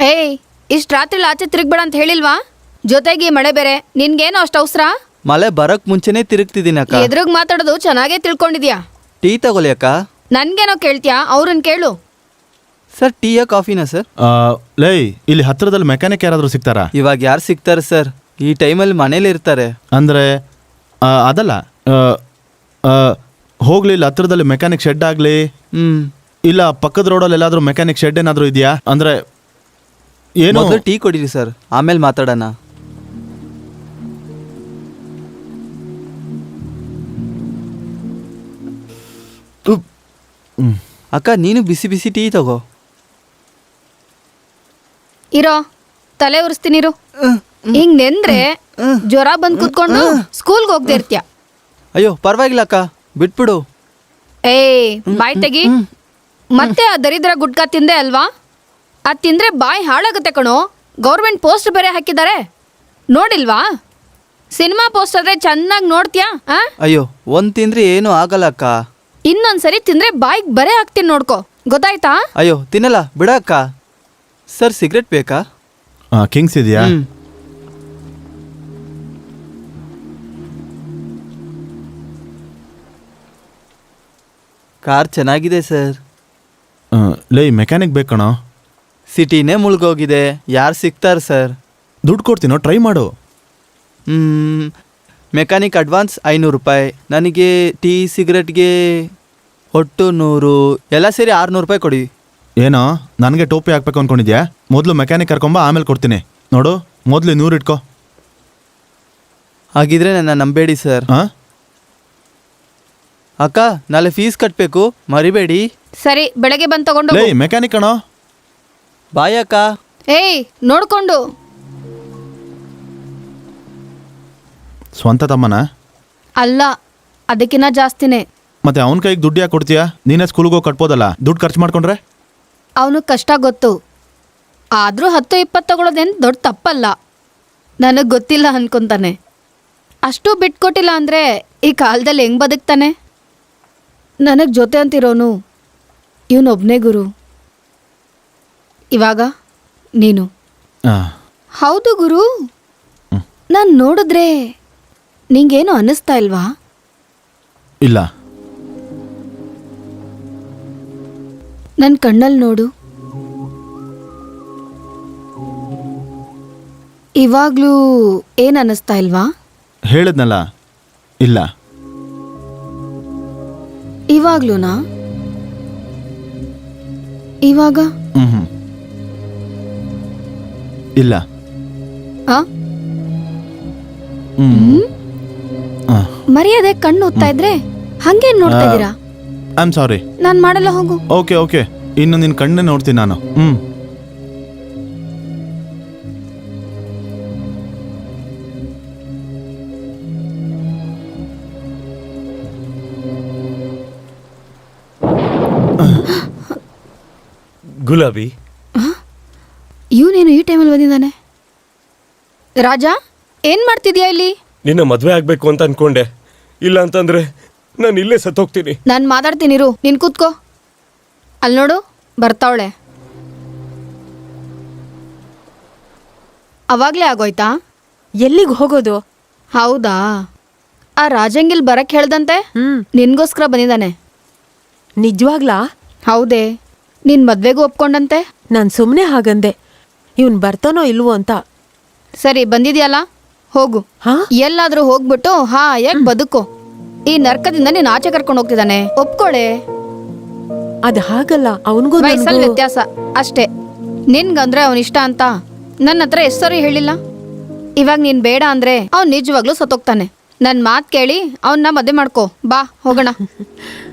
ಏಯ್ ಇಷ್ಟ್ ರಾತ್ರಿ ಆಚೆ ತಿರುಗ್ಬೇಡ ಅಂತ ಹೇಳಿಲ್ವಾ? ಜೊತೆಗೆ ಈ ಮಳೆ ಬೇರೆ ನಿನ್ಗೇನು ಅಷ್ಟು ಅವಸರ? ಮಳೆ ಬರಕ್ ಮುಂಚೆನೆ ತಿರುಗ್ತಿದ್ದೀನಿ ಅಕ್ಕ. ಎದುರುಗ್ ಮಾತಾಡೋದು ಚೆನ್ನಾಗೇ ತಿಳ್ಕೊಂಡಿದ್ಯಾ? ಟೀ ತಗೊಳ್ಳಿ ಅಕ್ಕ. ನನ್ಗೇನೋ ಕೇಳ್ತ್ಯಾ? ಅವ್ರನ್ ಕೇಳು. ಸರ್ ಟೀಯಾ ಕಾಫಿನಾ ಸರ್ ಲೈ ಲೇ ಇಲ್ಲಿ ಹತ್ರದಲ್ಲಿ ಮೆಕ್ಯಾನಿಕ್ ಯಾರಾದರೂ ಸಿಗ್ತಾರಾ? ಇವಾಗ ಯಾರು ಸಿಗ್ತಾರೆ ಸರ್ ಈ ಟೈಮಲ್ಲಿ ಮನೇಲಿ ಇರ್ತಾರೆ. ಅಂದರೆ ಆ, ಅದಲ್ಲ ಆ, ಆ, ಹೋಗ್ಲಿ ಇಲ್ಲಿ ಹತ್ರದಲ್ಲಿ ಮೆಕ್ಯಾನಿಕ್ ಶೆಡ್ ಆಗಲಿ. ಹ್ಮ್. ಇಲ್ಲ ಪಕ್ಕದ ರೋಡಲ್ಲಿ ಎಲ್ಲಾದರೂ ಮೆಕ್ಯಾನಿಕ್ ಶೆಡ್ ಏನಾದರೂ ಇದೆಯಾ? ಅಂದರೆ ಏನು? ಮೊದಲು ಟೀ ಕೊಡಿರಿ ಸರ್ ಆಮೇಲೆ ಮಾತಾಡೋಣ. ಅಕ್ಕ ನೀನು ಬಿಸಿ ಬಿಸಿ ಟೀ ತಗೋ. ಇರೋ ತಲೆ ಉರಿಸ್ತೀನಿರು ಹಿಂಗ್ ನೆಂದ್ರೆ ಜ್ವರ ಬಂದ್ ಕುತ್ಕೊಂಡು ಸ್ಕೂಲ್ಗೆ ಹೋಗ್ದೇ ಇರ್ತೀಯ? ಅಯ್ಯೋ ಪರವಾಗಿಲ್ಲ ಅಕ್ಕ. ಬಿಟ್ಬಿಡು. ಏಯ್ ಬಾಯ್ ತೆಗಿ. ಮತ್ತೆ ಆ ದರಿದ್ರ ಗುಟ್ಕ ತಿಂದೆ ಅಲ್ವಾ? ಅದ್ ತಿಂದ್ರೆ ಬಾಯ್ ಹಾಳಾಗುತ್ತೆ ಕಣೋ. ಗೌರ್ಮೆಂಟ್ ಪೋಸ್ಟ್ ಬೇರೆ ಹಾಕಿದ್ದಾರೆ. ನೋಡಿಲ್ವಾ? ಸಿನಿಮಾ ಪೋಸ್ಟ್ ಆದ್ರೆ ಚೆನ್ನಾಗಿ ನೋಡ್ತ್ಯಾ? ಆ? ಅಯ್ಯೋ ಒಂದ್ ತಿಂದ್ರೆ ಏನು ಆಗಲ್ಲ ಅಕ್ಕ. ಇನ್ನೊಂದ್ಸರಿ ತಿಂದ್ರೆ ಬಾಯಿಗೆ ಬರೇ ಹಾಕ್ತೀನಿ ನೋಡ್ಕೋ. ಗೊತ್ತಾಯ್ತಾ? ಅಯ್ಯೋ ತಿನ್ನಲ್ಲ. ಬಿಡ ಅಕ್ಕ. ಸರ್ ಸಿಗರೆಟ್ ಬೇಕಾ? ಕಿಂಗ್ಸ್ ಇದೆಯಾ? ಹ್ಮ್. ಕಾರ್ ಚೆನ್ನಾಗಿದೆ ಸರ್ ಲೈ ಲೇ ಮೆಕ್ಯಾನಿಕ್ ಬೇಕಣೋ ಸಿಟಿನೇ ಮುಳುಗೋಗಿದೆ. ಯಾರು ಸಿಗ್ತಾರೆ ಸರ್ ದುಡ್ಡು ಕೊಡ್ತೀನೋ ಟ್ರೈ ಮಾಡು. ಹ್ಮ್, ಮೆಕ್ಯಾನಿಕ್ ಅಡ್ವಾನ್ಸ್ ಐನೂರು ರೂಪಾಯಿ. ನನಗೆ ಟೀ ಸಿಗರೆಟ್ಗೆ ಒಟ್ಟು ನೂರು. ಎಲ್ಲ ಸೇರಿ ಆರುನೂರು ರೂಪಾಯಿ ಕೊಡಿ. ಏನೋ? ನನಗೆ ಟೋಪಿ ಹಾಕ್ಬೇಕು ಅನ್ಕೊಂಡಿದ್ಯಾ? ಮೊದಲು ಮೆಕ್ಯಾನಿಕ್ ಕರ್ಕೊಂಬ ಆಮೇಲೆ ಕೊಡ್ತೀನಿ. ನೋಡು ಮೊದಲು ನೂರು ಇಟ್ಕೋ. ಹಾಗಿದ್ರೆ ನನ್ನ ನಂಬೇಡಿ ಸರ್ ಹಾಂ ಅಕ್ಕ ನಾಳೆ ಫೀಸ್ ಕಟ್ಟಬೇಕು ಮರಿಬೇಡಿ. ಸರಿ ಬೆಳಗ್ಗೆ ಬಂದು ತಗೊಂಡು ಲೇ ಮೆಕ್ಯಾನಿಕ್ ಅಣ್ಣ ಬಾಯ್ ಅಕ್ಕ. ಏಯ್ ನೋಡ್ಕೊಂಡು. ಸ್ವಂತ ತಮ್ಮನ? ಅಲ್ಲ ಅದಕ್ಕಿನ್ನ ಜಾಸ್ತಿನೇ. ಮತ್ತೆ ಅವನ ಕೈಗೆ ದುಡ್ಡು ಯಾಕೆ ಕೊಡ್ತೀಯಾ? ನೀನೇ ಸ್ಕೂಲ್ಗೆ ಹೋಗಿ ಕಟ್ಬೋದಲ್ಲ. ದುಡ್ಡು ಖರ್ಚು ಮಾಡ್ಕೊಂಡ್ರೆ? ಅವನು ಕಷ್ಟ ಗೊತ್ತು. ಆದರೂ ಹತ್ತು ಇಪ್ಪತ್ತು ತಗೊಳ್ಳೋದೇನು ದೊಡ್ಡ ತಪ್ಪಲ್ಲ. ನನಗೆ ಗೊತ್ತಿಲ್ಲ ಅನ್ಕೊಂತಾನೆ. ಅಷ್ಟು ಬಿಟ್ಕೊಟ್ಟಿಲ್ಲ ಅಂದರೆ ಈ ಕಾಲದಲ್ಲಿ ಹೆಂಗೆ ಬದುಕ್ತಾನೆ? ನನಗೆ ಜೊತೆ ಅಂತಿರೋನು ಇವನೊಬ್ನೇ ಗುರು. ಇವಾಗ ನೀನು. ಹೌದು ಗುರು. ನಾನು ನೋಡಿದ್ರೆ ನಿಂಗೇನು ಅನ್ನಿಸ್ತಾ ಇಲ್ವಾ? ಇಲ್ಲ. ನನ್ನ ಕಣ್ಣಲ್ಲಿ ನೋಡು. ಇವಾಗ್ಲೂ ಏನ್ ಅನ್ನಿಸ್ತಾ ಇಲ್ವಾ? ಹೇಳಿದ್ನಲ್ಲ ಇಲ್ಲ. ಇವಾಗ್ಲೂನಾ? ಇವಾಗ? ಹ್ಞೂ ಇಲ್ಲ. ಆ? ಹ್ಞೂ ಹಾಂ ಮರ್ಯಾದೆ ಕಣ್ಣು ಓದ್ತಾ ಇದ್ರೆ ಹಂಗೇನ್ ನೋಡ್ತಾ ಇದ್ದೀರಾ? ಐ ಆಮ್ ಸಾರಿ ನಾನು ಮಾಡಲ್ಲ ಹೋಗು. ಓಕೆ ಓಕೆ ಇನ್ನು ನಿನ್ನ ಕಣ್ಣೆ ನೋಡ್ತೀನಿ ನಾನು. ಹ್ಞೂ ಗುಲಾಬಿ. ಇವನೇನು ಈ ಟೈಮಲ್ಲಿ ಬಂದಿದ್ದಾನೆ? ರಾಜಾ ಏನ್ ಮಾಡ್ತಿದ್ಯಾ ಇಲ್ಲಿ? ನಿನ್ನ ಮದ್ವೆ ಆಗ್ಬೇಕು ಅಂತ ಅನ್ಕೊಂಡೆ. ಇಲ್ಲ ಅಂತಂದ್ರೆ ನಾನು ಇಲ್ಲೇ ಸತ್ತೋಗ್ತೀನಿ. ನಾನು ಮಾತಾಡ್ತೀನಿ ಇರು. ನೀನು ಕೂತ್ಕೋ. ಅಲ್ಲಿ ನೋಡು ಬರ್ತಾವಳೆ ಅವಾಗ್ಲೇ ಆಗೋಯ್ತಾ? ಎಲ್ಲಿಗೆ ಹೋಗೋದು? ಹೌದಾ? ಆ ರಾಜಂಗಿಲ್ ಬರಕ್ಕೆ ಹೇಳ್ದಂತೆ? ಹ್ಮ್. ನಿನ್ಗೋಸ್ಕರ ಬಂದಿದ್ದಾನೆ. ನಿಜವಾಗ್ಲಾ? ಹೌದೇ. ನಿನ್ ಮದ್ವೆಗೂ ಒಪ್ಕೊಂಡಂತೆ? ನಾನು ಸುಮ್ಮನೆ ಹಾಗಂದೆ. ಇವನ್ ಬರ್ತಾನೋ ಇಲ್ವೋ ಅಂತ. ಸರಿ ಬಂದಿದ್ಯಲ್ಲ? ಹೋಗು. ಹಾ? ಎಲ್ಲಾದ್ರೂ ಹೋಗ್ಬಿಟ್ಟು ಹಾ ಯಾಕೆ ಬದುಕು. ಈ ನರ್ಕದಿಂದ ನೀನ್ ಆಚೆ ಕರ್ಕೊಂಡು ಹೋಗ್ತಿದ್ದಾನೆ. ಒಪ್ಕೊಳೆ. ಅದ್ ಹಾಗಲ್ಲ ಅವನಿಗೂ ವಯಸ್ಸಲ್ಲಿ ವ್ಯತ್ಯಾಸ. ಅಷ್ಟೇ. ನಿನ್ಗಂದ್ರೆ ಅವನ್ ಇಷ್ಟ ಅಂತ. ನನ್ನ ಹತ್ರ ಎಷ್ಟರಿ ಹೇಳಿಲ್ಲ? ಇವಾಗ ನೀನ್ ಬೇಡ ಅಂದ್ರೆ ಅವ್ನ್ ನಿಜವಾಗ್ಲೂ ಸತ್ತೋಗ್ತಾನೆ. ನನ್ ಮಾತ್ ಕೇಳಿ ಅವನ್ನ ಮದ್ವೆ ಮಾಡ್ಕೋ. ಬಾ ಹೋಗೋಣ.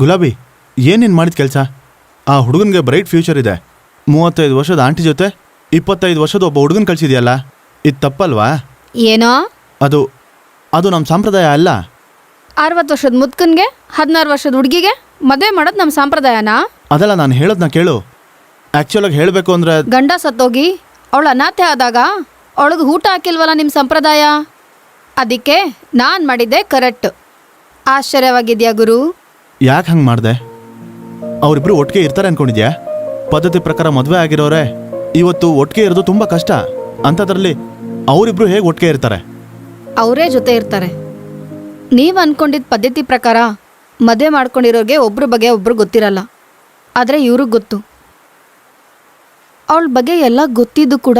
ಗುಲಾಬಿ ಏನೇನು ಮಾಡಿದ ಕೆಲಸ? ಆ ಹುಡುಗನಿಗೆ ಬ್ರೈಟ್ ಫ್ಯೂಚರ್ ಇದೆ. ಮೂವತ್ತೈದು ವರ್ಷದ ಆಂಟಿ ಜೊತೆ ಇಪ್ಪತ್ತೈದು ವರ್ಷದ ಒಬ್ಬ ಹುಡುಗನ ಕಳಿಸಿದೆಯಲ್ಲ? ಇದು ತಪ್ಪಲ್ವಾ? ಏನೋ? ಅದು ಅದು ನಮ್ಮ ಸಂಪ್ರದಾಯ ಅಲ್ಲ. ಅರವತ್ತು ವರ್ಷದ ಮುದ್ಕನ್ಗೆ ಹದಿನಾರು ವರ್ಷದ ಹುಡುಗಿಗೆ ಮದುವೆ ಮಾಡೋದು ನಮ್ಮ ಸಂಪ್ರದಾಯನಾ? ಅದಲ್ಲ ನಾನು ಹೇಳೋದನ್ನ ಕೇಳು. ಆ್ಯಕ್ಚುಲಾಗಿ ಹೇಳಬೇಕು ಅಂದ್ರೆ ಗಂಡ ಸತ್ತೋಗಿ ಅವಳು ಅನಾಥೆ ಆದಾಗ ಅವಳಿಗೆ ಊಟ ಹಾಕಿಲ್ವಲ್ಲ ನಿಮ್ಮ ಸಂಪ್ರದಾಯ? ಅದಕ್ಕೆ ನಾನು ಮಾಡಿದ್ದೆ ಕರೆಕ್ಟ್. ಆಶ್ಚರ್ಯವಾಗಿದೆಯಾ ಗುರು? ಯಾಕೆ ಹಂಗೆ ಮಾಡಿದೆ? ಅವರಿಬ್ರು ಒಟ್ಟಿಗೆ ಇರ್ತಾರೆ ಅನ್ಕೊಂಡಿದ್ಯಾ? ಪದ್ಧತಿ ಪ್ರಕಾರ ಮದುವೆ ಆಗಿರೋರೆ, ಇವತ್ತು ಒಟ್ಟಿಗೆ ಇರೋದು ತುಂಬ ಕಷ್ಟ. ಅಂಥದ್ರಲ್ಲಿ ಅವರಿಬ್ರು ಹೇಗೆ ಒಟ್ಟಿಗೆ ಇರ್ತಾರೆ? ಅವರೇ ಜೊತೆ ಇರ್ತಾರೆ. ನೀವು ಅನ್ಕೊಂಡಿದ್ದ ಪದ್ಧತಿ ಪ್ರಕಾರ ಮದುವೆ ಮಾಡ್ಕೊಂಡಿರೋರಿಗೆ ಒಬ್ರ ಬಗ್ಗೆ ಒಬ್ರು ಗೊತ್ತಿರಲ್ಲ. ಆದರೆ ಇವ್ರಿಗೆ ಗೊತ್ತು. ಅವಳ ಬಗ್ಗೆ ಎಲ್ಲ ಗೊತ್ತಿದ್ದು ಕೂಡ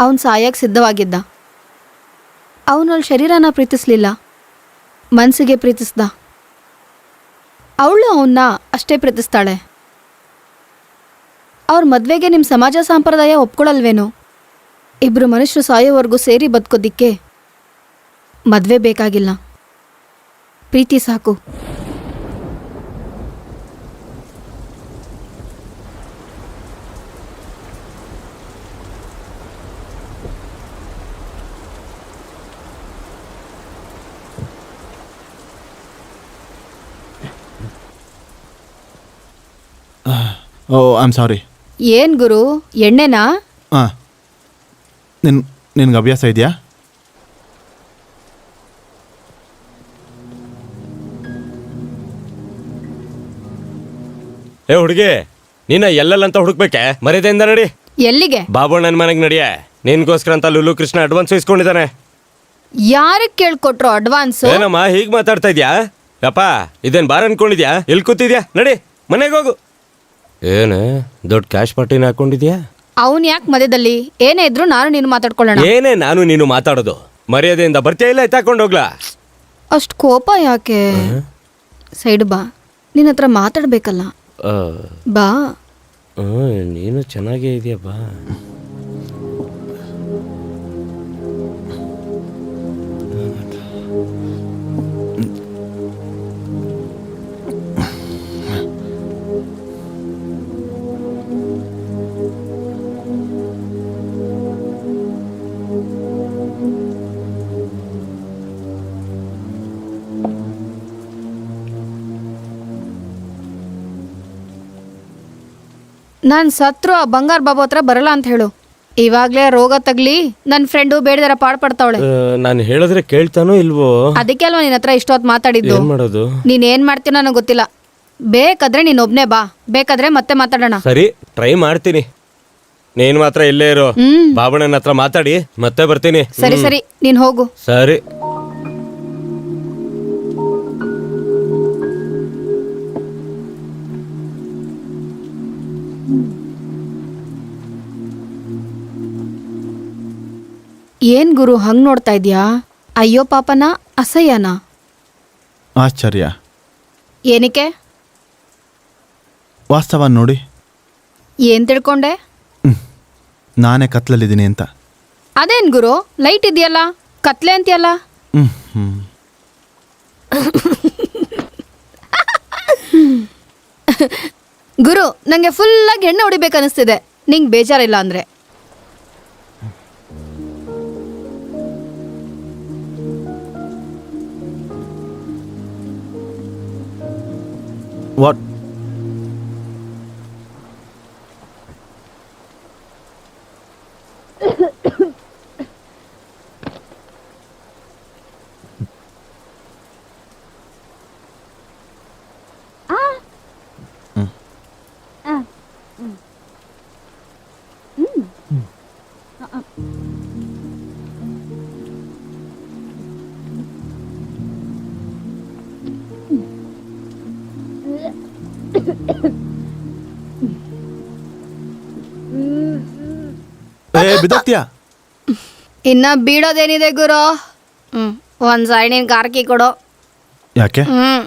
ಅವನ್ ಸಾಯಕ್ಕೆ ಸಿದ್ಧವಾಗಿದ್ದ. ಅವನು ಅವಳ ಶರೀರನ ಪ್ರೀತಿಸ್ಲಿಲ್ಲ. ಮನಸ್ಸಿಗೆ ಪ್ರೀತಿಸ್ದ. ಅವಳು ಅವನ್ನ ಅಷ್ಟೇ ಪ್ರೀತಿಸ್ತಾಳೆ. ಅವ್ರ ಮದುವೆಗೆ ನಿಮ್ಮ ಸಮಾಜ ಸಂಪ್ರದಾಯ ಒಪ್ಕೊಳಲ್ವೇನೋ? ಇಬ್ರು ಮನುಷ್ಯರು ಸಾಯೋವರೆಗೂ ಸೇರಿ ಬದುಕೋದಿಕ್ಕೆ ಮದುವೆ ಬೇಕಾಗಿಲ್ಲ. ಪ್ರೀತಿ ಸಾಕು. ಓ ಐ ಆಮ್ ಸಾರಿ ಏನ್ ಗುರು ಎಣ್ಣೆನಾ? ಹಾಂ ನಿನ್ ನಿನ್ಗೆ ಅಭ್ಯಾಸ ಇದೆಯಾ? ಏ ಹುಡುಗಿ ನಿನ್ನ ಎಲ್ಲೆಲ್ಲಂತ ಹುಡುಕ್ಬೇಕೆ? ಮರ್ಯಾದೆಯಿಂದ ನಡಿ. ಎಲ್ಲಿಗೆ? ಬಾಬು ನನ್ನ ಮನೆಗೆ ನಡಿಯ. ನಿನ್ಗೋಸ್ಕರ ಅಂತ ಲುಲು ಕೃಷ್ಣ ಅಡ್ವಾನ್ಸ್ ಇಸ್ಕೊಂಡಿದ್ದಾನೆ. ಯಾರಿಗೆ ಕೇಳ್ಕೊಟ್ರು ಅಡ್ವಾನ್ಸ್ ಏನಮ್ಮ ಹೀಗ್ ಮಾತಾಡ್ತಾ ಇದ್ಯಾ? ಯಪ್ಪ ಇದೇನ್ ಬಾರ್ ಅನ್ಕೊಂಡಿದ್ಯಾ? ಎಲ್ಲಿ ಕೂತಿದ್ಯಾ? ನಡಿ ಮನೆಗೆ ಹೋಗು. ಏನ? ದೊಡ್ಡ ಕ್ಯಾಶ್ ಪಾರ್ಟಿನ ಹಾಕೊಂಡಿದ್ಯಾ? ಅವನ್ ಯಾಕೆ ಮಧ್ಯದಲ್ಲಿ? ಏನೇ ಇದ್ರು ನಾನು ನೀನು ಮಾತಾಡ್ಕೊಳ್ಳೋಣ. ಏನೇ ನಾನು ನೀನು ಮಾತಾಡೋದು? ಮರ್ಯಾದೆಯಿಂದ ಬರ್ತೀಯ ಇಲ್ಲ ಎತ್ತಾಕೊಂಡು ಹೋಗ್ಲಾ? ಅಷ್ಟು ಕೋಪ ಯಾಕೆ? ಸೈಡ್ ಬಾ. ನಿನ್ನ ಹತ್ರ ಮಾತಾಡ್ಬೇಕಲ್ಲ. ಆ, ಬಾ. ಆ, ನೀನು ಚೆನ್ನಾಗೇ ಇದೆಯಾ ಬಾ. ನಾನು ಸತ್ರು ಆ ಬಂಗಾರ ಬಾಬು ಹತ್ರ ಬರಲ್ಲ ಅಂತ ಹೇಳು. ಇವಾಗ್ಲೇ ರೋಗ ತಗ್ಲಿ ನನ್ನ ಫ್ರೆಂಡು ಬೇಡದರ ಪಾಡ್ಪಡ್ತಾವಳೆ ನಾನು ಹೇಳಿದ್ರೆ ಕೇಳ್ತಾನೋ ಇಲ್ವೋ? ಅದಕ್ಕೆ ಅಲ್ವಾ ನಿನ್ನ ಹತ್ರ ಇಷ್ಟೊತ್ತು ಮಾತಾಡಿದ್ದು? ಏನ್ ಮಾಡೋದು? ನೀನ್ ಏನ್ ಮಾಡ್ತೀನೋ ನನಗೆ ಗೊತ್ತಿಲ್ಲ. ಬೇಕಾದ್ರೆ ನೀನ್ ಒಬ್ನೇ ಬಾ ಬೇಕಾದ್ರೆ ಮತ್ತೆ ಮಾತಾಡೋಣ. ಸರಿ ಟ್ರೈ ಮಾಡ್ತೀನಿ. ನೀನ್ ಮಾತ್ರ ಇಲ್ಲೇ ಇರೋ. ಹ್ಮ್. ಬಾಬಣ್ಣನ ಹತ್ರ ಮಾತಾಡಿ ಮತ್ತೆ ಬರ್ತೀನಿ. ಸರಿ ಸರಿ ನೀನ್ ಹೋಗು. ಸರಿ. ಏನ್ ಗುರು ಹಂಗ್ ನೋಡ್ತಾ ಇದ್ಯಾ? ಅಯ್ಯೋ ಪಾಪನ ಅಸಹ್ಯನ? ಆಶ್ಚರ್ಯ. ಏನಕ್ಕೆ? ವಾಸ್ತವ ನೋಡಿ. ಏನ್ ತಿಳ್ಕೊಂಡೆ. ನಾನೇ ಕತ್ಲಲ್ಲಿದ್ದೀನಿ ಅಂತ. ಅದೇನ್ ಗುರು ಲೈಟ್ ಇದೆಯಲ್ಲ? ಕತ್ಲೆ ಅಂತೀಯಲ್ಲ? ಗುರು ನಂಗೆ ಫುಲ್ಲಾಗಿ ಎಣ್ಣೆ ಹೊಡಿಬೇಕನ್ನಿಸ್ತಿದೆ. ನಿಂಗೆ ಬೇಜಾರಿಲ್ಲ ಅಂದ್ರೆ. What? ಏ ಬಿದ್ದೋಗ್ತೀಯಾ? ಇನ್ನ ಬೀಳೋದೇನಿದೆ ಗುರು? ಹ್ಮ್ ಒಂದ್ ಸೈಡ್ ಗಾರ್ಕಿ ಕಾರ್ಕಿ ಕೊಡು. ಯಾಕೆ? ಹ್ಮ್.